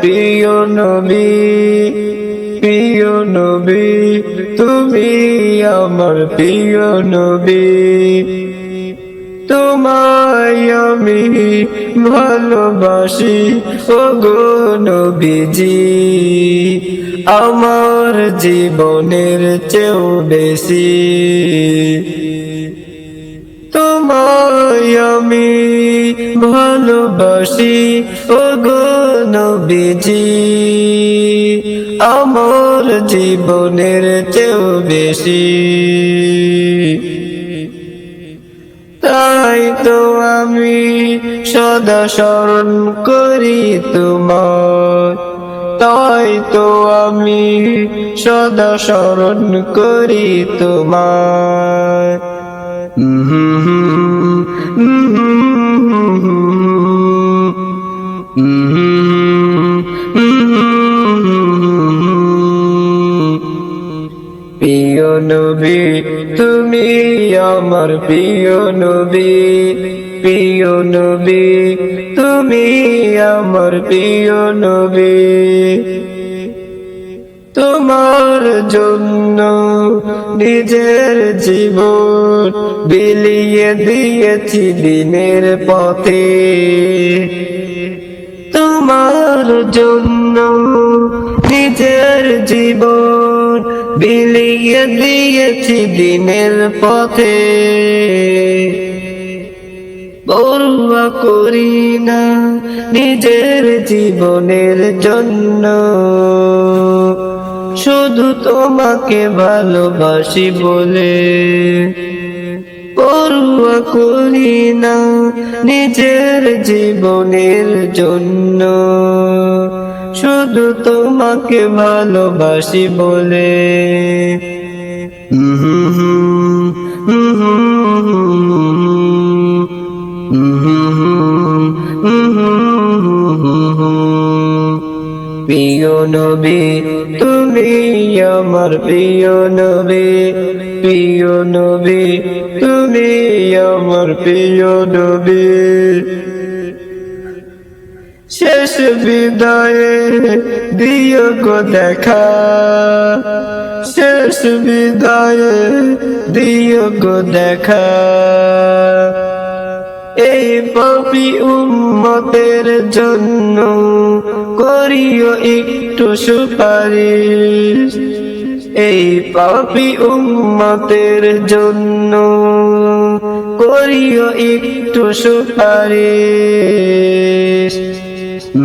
প্রিয় নবী প্রিয় নবী, তুমি আমার প্রিয় নবী। তোমায় আমি ভালোবাসি ও গো নবীজি। আমার জীবনের চেয়েও বেশি। তোমায় আমি ভালোবাসি ও গো নবীজি, আমার জীবনের চেয়েও বেশি। তাই তো আমি সদা স্মরণ করি তোমার তাই তো আমি সদা স্মরণ করি তোমার প্রিয় নবী, তুমি আমার প্রিয় নবী। প্রিয় নবী, তুমি আমার প্রিয় নবী। তোমার জন্য নিজের জীবন বিলিয়ে দিয়েছি দিনের পথে। তোমার জন্য নিজের জীবন বিলিয়ে দিয়েছি দিনের পথে। বড়ুয়া করি না নিজের জীবনের জন্য। শুধু তোমাকে ভালোবাসি বলে। পড়ুয়া করি না নিজের জীবনের জন্য। শুধু তোমাকে ভালোবাসি বলে প্রিয় নবী তুমি আমার প্রিয় নবী প্রিয় নবী তুমি আমার প্রিয় নবী বিদায়ে দিও গো দেখা। শেষ বিদায়ে দিও গো দেখা। এই পাপি উম্মতের জন্য করিও একটু সুপারিশ। এই পাপি উম্মতের জন্য করিও একটু সুপারিশ। প্রিয়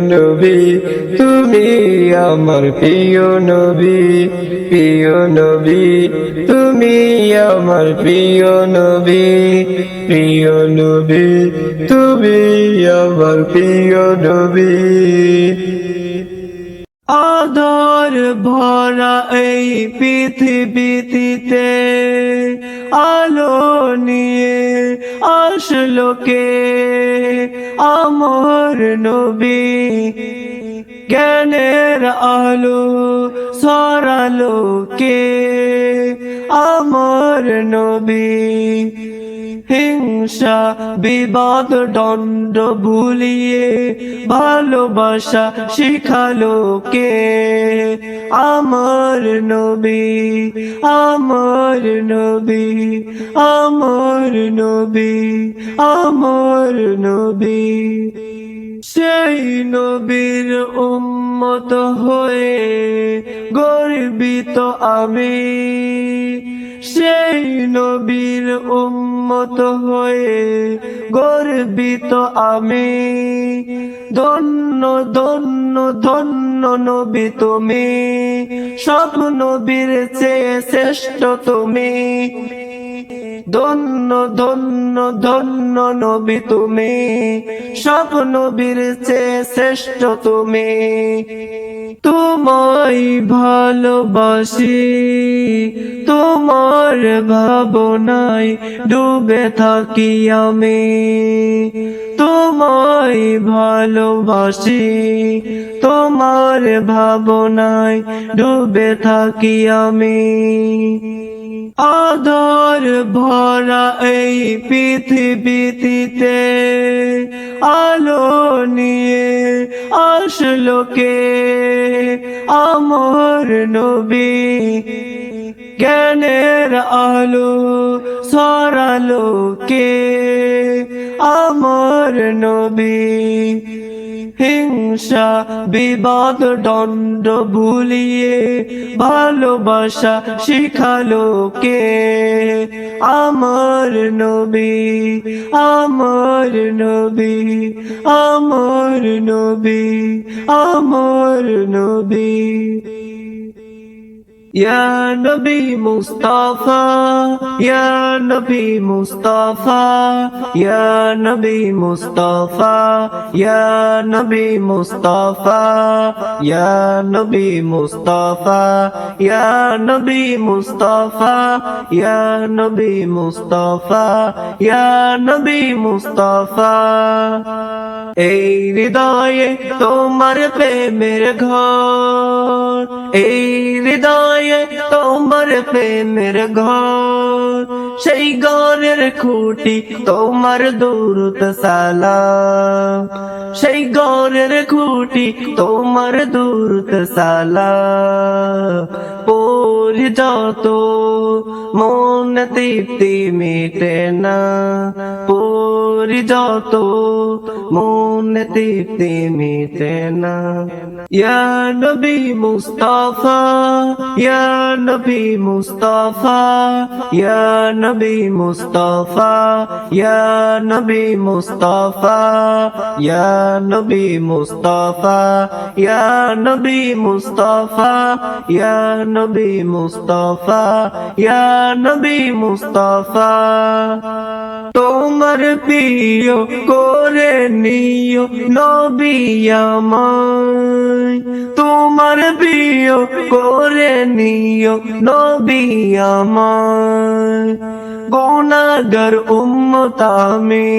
নবী, তুমি আমার প্রিয় নবী। প্রিয় নবী, তুমি আমার প্রিয় নবী। প্রিয় নবী, তুমি আমার প্রিয় নবী। আদর ভরা এই পৃথিবীতে আলো নিয়ে আসলো কে? আমর নবী জ্ঞানের আলো সরালো কে? আমর নবী হিংসা, বিবাদ, দণ্ড ভুলিয়ে ভালোবাসা শিখালো কে? আমার নবী আমার নবী আমার নবী আমার নবী। সেই নবীর উম্মত হয়ে গর্বিত আমি। সেই নবীর উম্মত হয়ে গর্বিত আমি। ধন্য ধন্য ধন্য নবী তুমি। সব নবীর চেয়ে শ্রেষ্ঠ তুমি। ধন্য ধন্য ধন্য নবী তুমি। সব নবীর শ্রেষ্ঠ তুমি। তোমায় ভালোবাসি। তোমার ভাবনায় ডুবে থাকি আমি। তোমায় ভালোবাসি। তোমার ভাবনায় ডুবে থাকি আমি। আদর ভরা এই পৃথিবীতে আলো নিয়ে আসলো কে? আমর নবী জ্ঞানের আলো সরালো কে? আমর নবী হিংসা, বিবাদ, দণ্ড ভুলিয়ে ভালোবাসা শিখালো কে? আমার নবী আমার নবী আমার নবী আমার নবী। يا نبي مصطفى يا نبي مصطفى يا نبي مصطفى يا نبي مصطفى يا نبي مصطفى يا نبي مصطفى يا نبي مصطفى يا نبي مصطفى এই হৃদয়ে তোমার প্রেমের ঘর এই হৃদয়ে তোমার প্রেমের ঘর। সেই ঘরের খুঁটি তোমার দূরত সালাম। সেই ঘরের খুঁটি তোমার দূরত সালাম। পরি যত, মন তৃপ্তি মেটে না। পরি যত, মন তৃপ্তি মেটে না। ইয়া নবী মুস্তাফা, ইয়া নবী মুস্তাফা, ইয়া নবী মুস্তাফা, ইয়া নবী মুস্তাফা, ইয়া নবী নবী মুস্তাফা, ইয়া নবী মুস্তাফা। তোমার প্রিয় করে নিও নবী আমায়। তোমার প্রিয় করে নিও নবী আমায়। গুনাগর উম্মতামি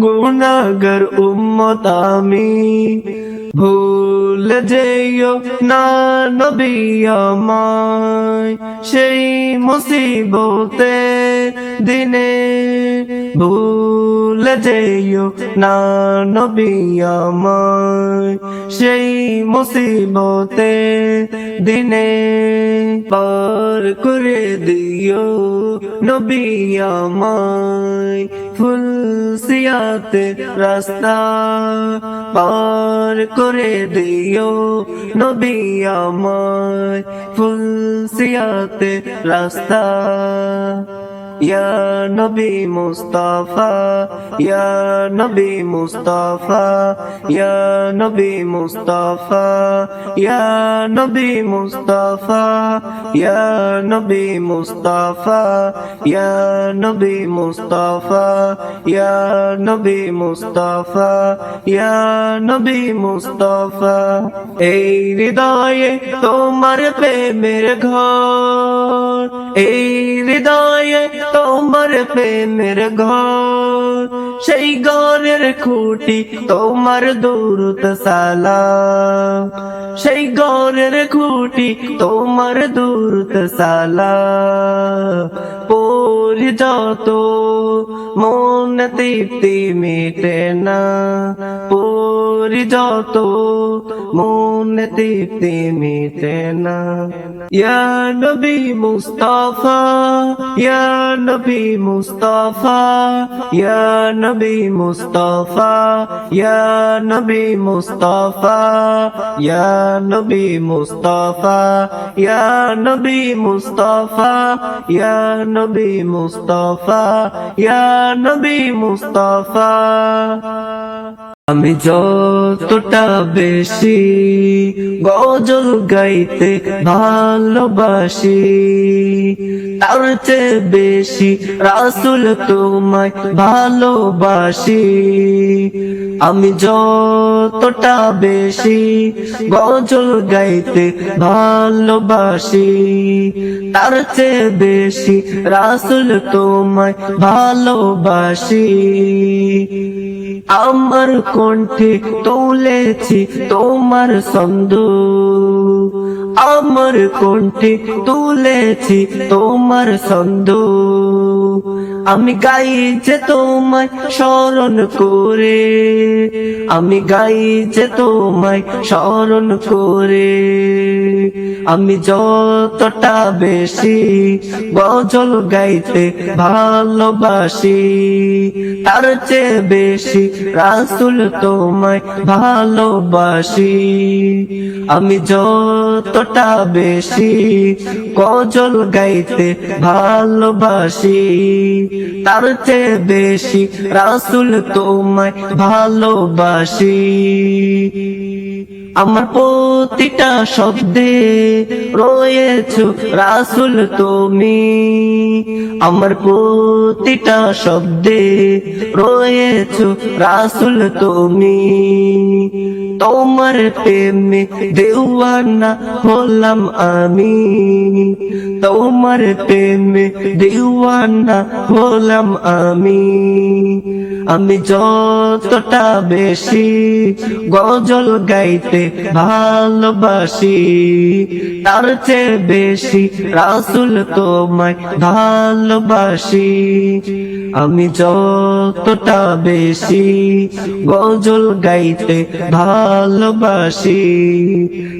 গুনাগর উম্মতামি ভুল যেও না নবী আমায়, সেই মুসিবতে দিনে ভুল যেও না নবী আমায়, সেই মুসিবতে দিনে পার করে দিও নবী আমায়। ফুল সিয়াতে রাস্তা পার করে দিও নবী আমায়। ফুল সিয়াতে রাস্তা يا نبي مصطفى يا نبي مصطفى يا نبي مصطفى يا نبي مصطفى يا نبي مصطفى يا نبي مصطفى يا نبي مصطفى يا نبي مصطفى اي رضاي تمہارے پہ میرے گھر এই হৃদয়ে তোমার প্রেমের ঘর, সেই ঘরের খুঁটি তোমার দূরত সালাম। সেই ঘরের খুঁটি তোমার দূরত সালাম। পরি যত, মন তৃপ্তি মেটে না। পরি যত, মন তৃপ্তি মেটে না। ইয়া নবী মুস্তাফা, ইয়া নবী মুস্তাফা, ইয়া নবী মুস্তাফা, ইয়া নবী মুস্তাফা, ইয়া নবী মুস্তাফা, ইয়া নবী মুস্তাফা, ইয়া নবী মুস্তাফা ইয়া নবী মুস্তাফা। আমি যতটা বেশি গজল গাইতে ভালোবাসি, তার চেয়ে বেশি রাসুল তোমায় ভালোবাসি। আমি যতটা বেশি গজল গাইতে ভালোবাসি, তার চেয়ে বেশি রাসুল তোমায় ভালোবাসি। আমার কণ্ঠে তুলেছি তোমার ছন্দ। আমার কণ্ঠে তুলেছি তোমার ছন্দ। আমি গাই যে তোমায় স্মরণ করে। আমি গাই যে তোমায় স্মরণ করে। আমি যতটা বেশি গজল গাইতে ভালোবাসি, তার চেয়ে বেশি রাসুল তোমায় ভালোবাসি। আমি যতটা বেশি গজল গাইতে ভালোবাসি, তার চেয়ে বেশি রাসুল তোমায় ভালোবাসি। আমার প্রতিটা শব্দে রয়েছ রাসুল তুমি। আমার প্রতিটা শব্দে রয়েছ রাসুল তুমি। তোমার প্রেমে দেওয়ানা হলাম আমি। তোমার প্রেমে দেওয়ানা হলাম আমি। আমি যতটা বেশি গজল গাইতে ভালোবাসি তার চেয়ে বেশি রাসুল তোমায় ভালোবাসি। আমি যতটা বেশি গজল গাইতে ভালোবাসি,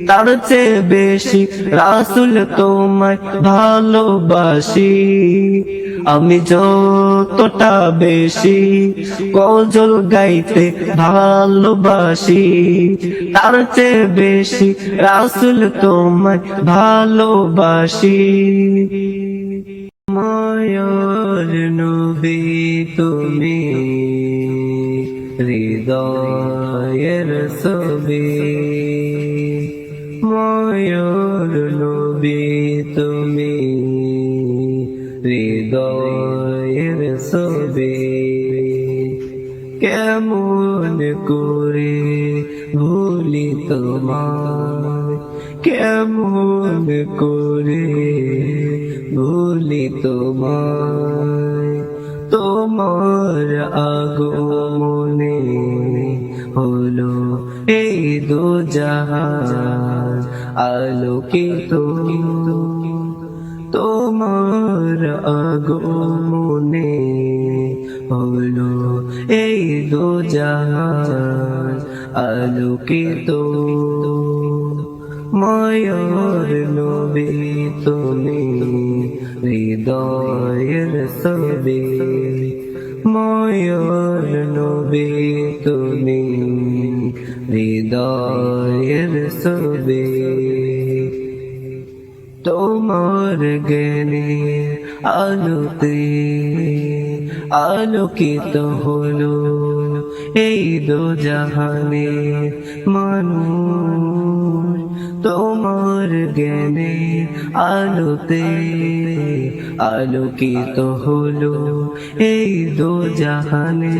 তার চেয়ে বেশি রাসুল তোমায় ভালোবাসি। আমি যতটা বেশি গজল গাইতে ভালোবাসি, তার চেয়ে বেশি রাসুল তোমায় ভালোবাসি। মায়ার নবী তুমি হৃদয়ের ছবি। মায়ার নবী তুমি হৃদয়ের ছবি। কেমন করে ভুলি তোমার কেমন করে ভুলি তোমার আগমনে হলো এই দু জাহান আলোকিত। তোমার আগমনে হলো এই দু জাহান আলোকিত। মায়ার নবী তুমি হৃদয়ের ছবি, মায়ার নবী তুমি। হৃদয়ের ছবি, তোমার জ্ঞানে আলোতে আলোকিত হলো এই দো জাহানে মানুষ। তোমার জ্ঞানে আলোতে আলোকিত হলো এই দো জাহানে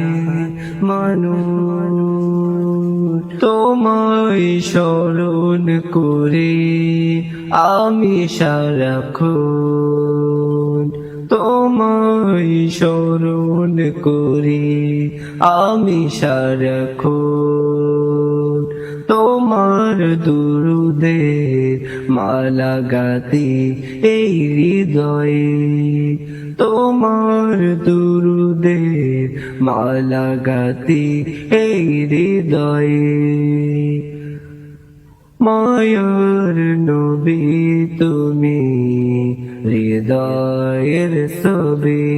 মানুষ। তোমায় স্মরণ করে আমি সারাক্ষণ তোমায় স্মরণ করে আমি সারাক্ষণ দুরুদের মালা গাতে এই হৃদয়ে। তোমার দুরুদের মালা গাতে এই হৃদয়ে। মায়ার নবী তুমি হৃদয়ের ছবি।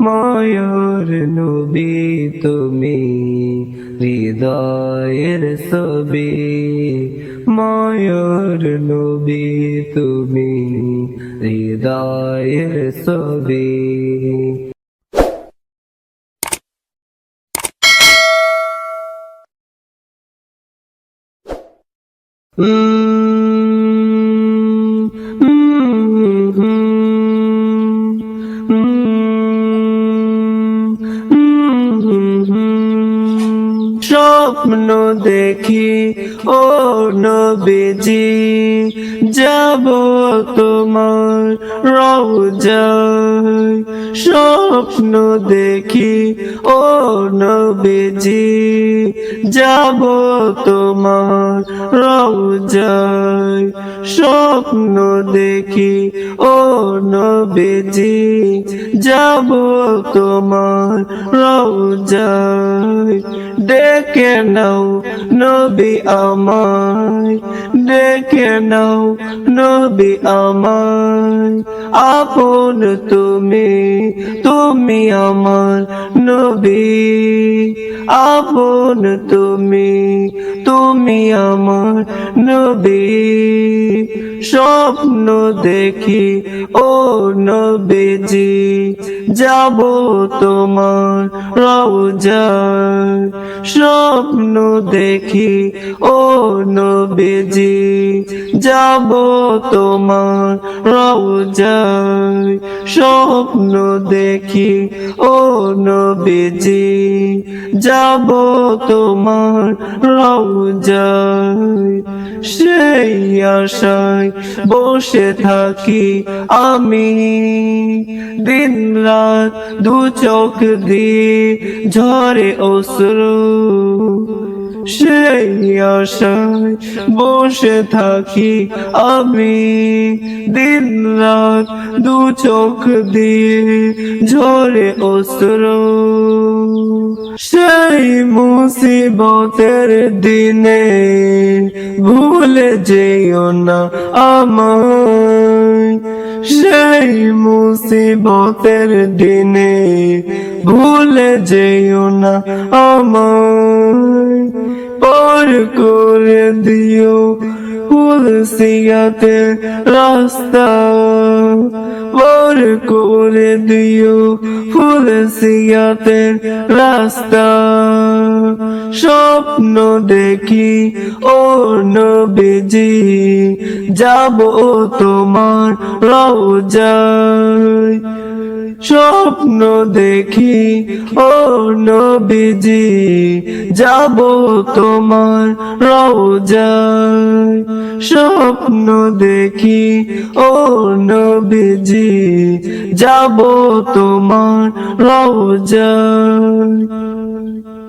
মায়ার নবী তুমি হৃদয়ের ছবি ময়ূর নবী তুমি হৃদয়ের ছবি। স্বপ্ন দেখি, ও নবীজি, যাব তোমার রওজায়। স্বপ্ন দেখি, ও নবীজি, যাব তোমার রওজায়। স্বপ্ন দেখি, ও নবীজি, যাব তোমার রওজায়। ডেকে নাও, নবী আমায়। ডেকে নাও, নবী আমায়। আপন তুমি তুমি আমার নবী। আপন তুমি তুমি আমার নবী। স্বপ্ন দেখি ও নবীজি যাব তোমার রওজায় স্বপ্ন দেখি ও নবীজি যাব তোমার রওজায়। স্বপ্ন দেখি, ও নবীজি, যাব তোমার রওজায়। সেই আশায় বসে থাকি আমি। দিন রাত দু চোখ দিয়ে ঝরে অশ্রু। সেই আশায় বসে থাকি আমি। দিন রাত দু চোখ দিয়ে ঝরে অশ্রু। সেই মুসিবতের দিনে ভুলে যেও না আমায়। সেই মুসিবতের দিনে ভুলে যেও না আমায়। পর করে দিও ফুল সিয়াতে রাস্তা। পর করে দিও ফুল সিয়াতে রাস্তা। স্বপ্ন দেখি ও নবীজি, যাব তোমার রওজায়। স্বপ্ন দেখি ও নবীজি, যাব তোমার রওজায়। স্বপ্ন দেখি ও নবীজি যাব তোমার রওজায়